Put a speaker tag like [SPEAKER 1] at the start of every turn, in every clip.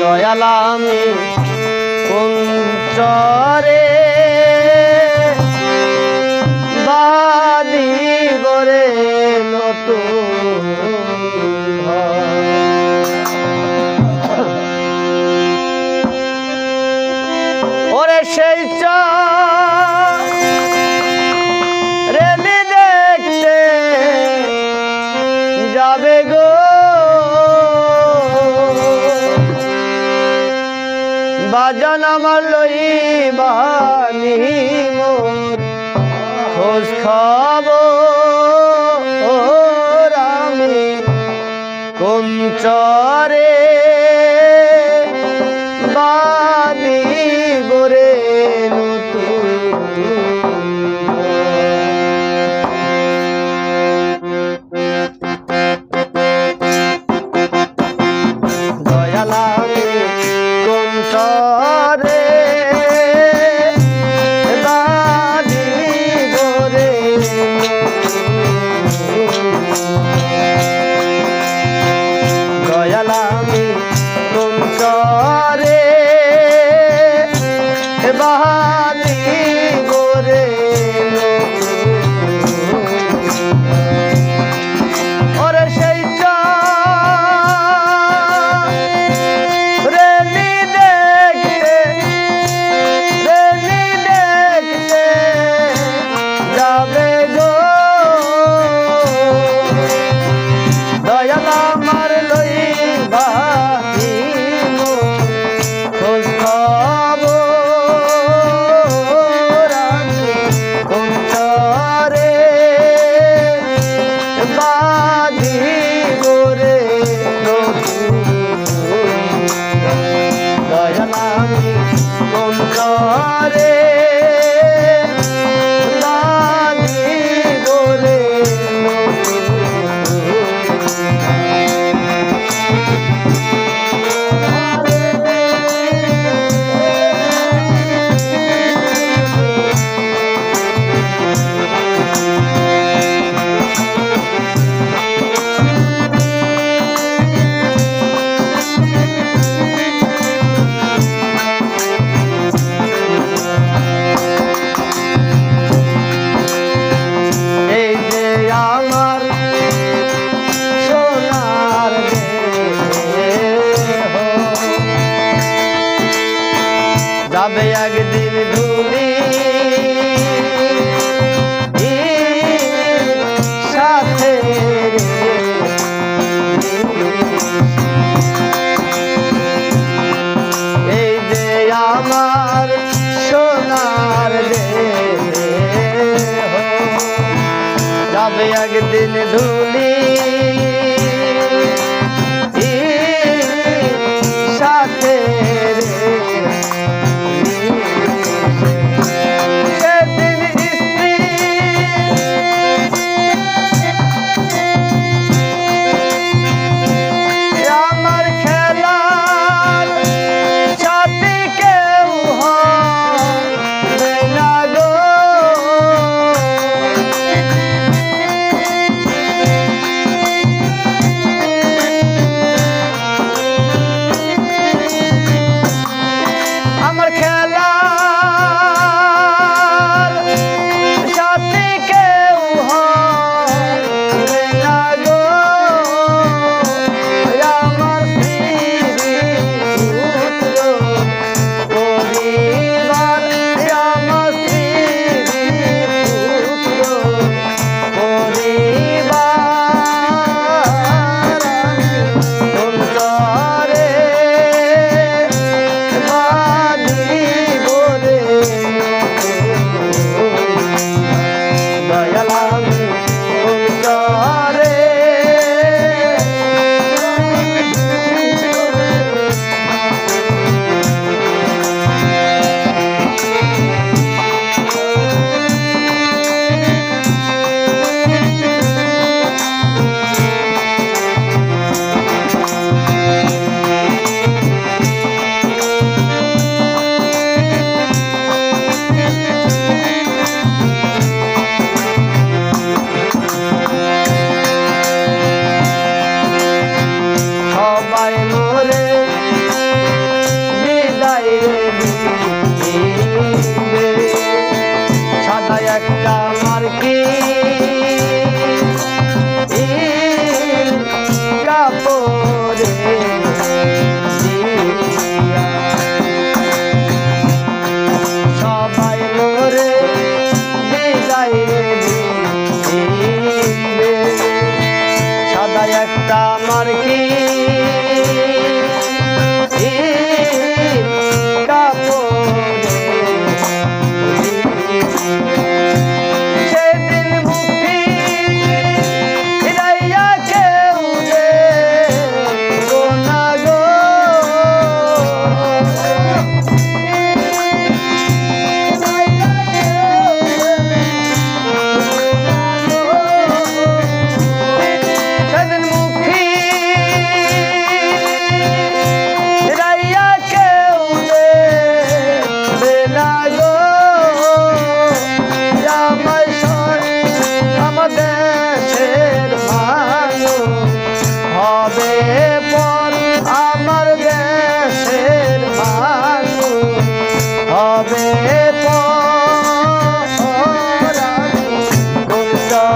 [SPEAKER 1] দয়ালাম কুঞ্চরে বাদি বরে নতুন ওরে সেই চা জনম লইবানি মোর। খোঁজ খবর আমি। কুমচরে যাবে একদিন ধুলি। সাথে এই যে আমার সোনার রে যাবে একদিন ধুলি।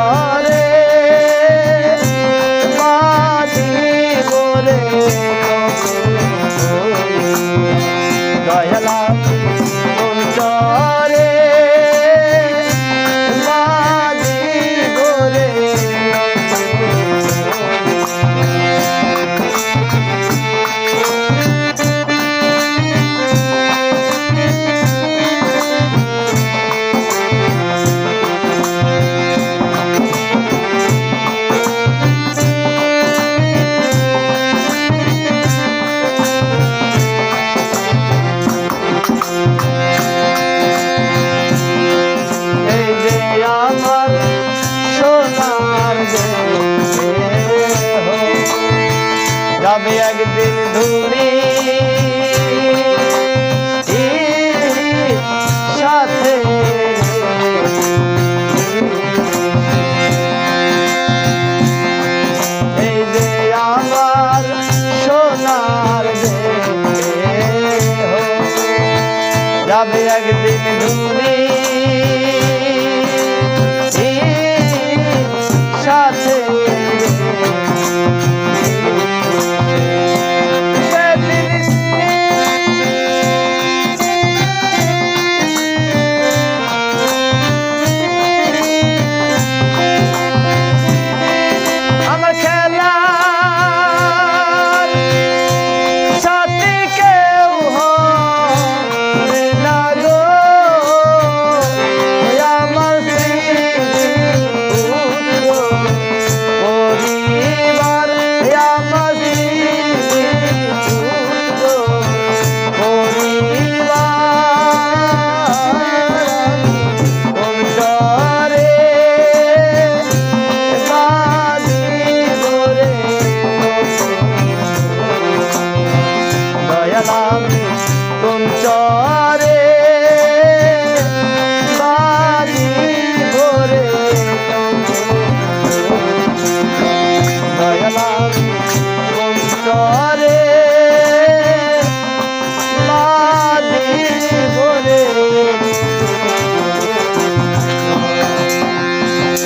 [SPEAKER 1] হয় একদিন ধরে সাথে এই যে আমার সোনার যাবে একদিন ধরে